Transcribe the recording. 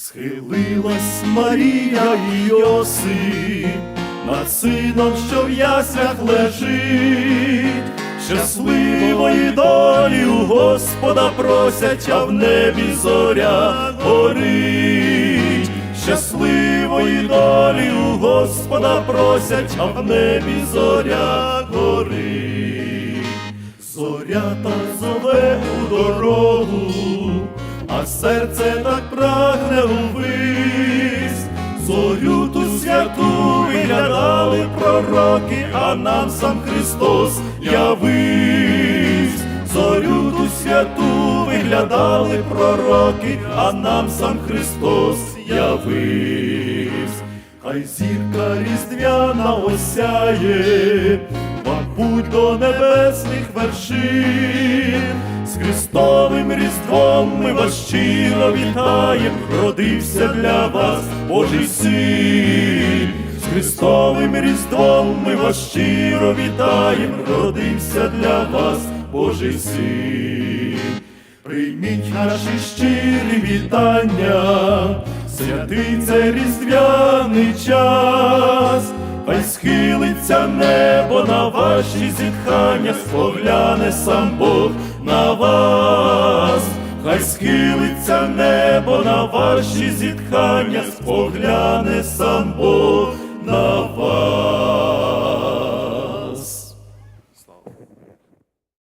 Схилилась Марія і Йосип над сином, що в яслях лежить, щасливої долі у Господа просять, а в небі зоря горить, щасливої долі у Господа просять, а в небі зоря горить, зоря та зове у дорогу, а серце так прагне увись, зорю ту святу виглядали пророки, а нам сам Христос явився. Зорю ту святу виглядали пророки, а нам сам Христос явився. Хай зірка різдвяна осяє, вам путь до небесних вершин. З Христовим Різдвом ми вас щиро вітаєм, родився для вас Божий син. З Христовим Різдвом ми вас щиро вітаєм, родився для вас Божий син. Прийміть наші щирі вітання, святий це різдвяний час, схилиться небо на ваші зітхання, спогляне сам Бог на вас, хай схилиться небо на ваші зітхання, спогляне сам Бог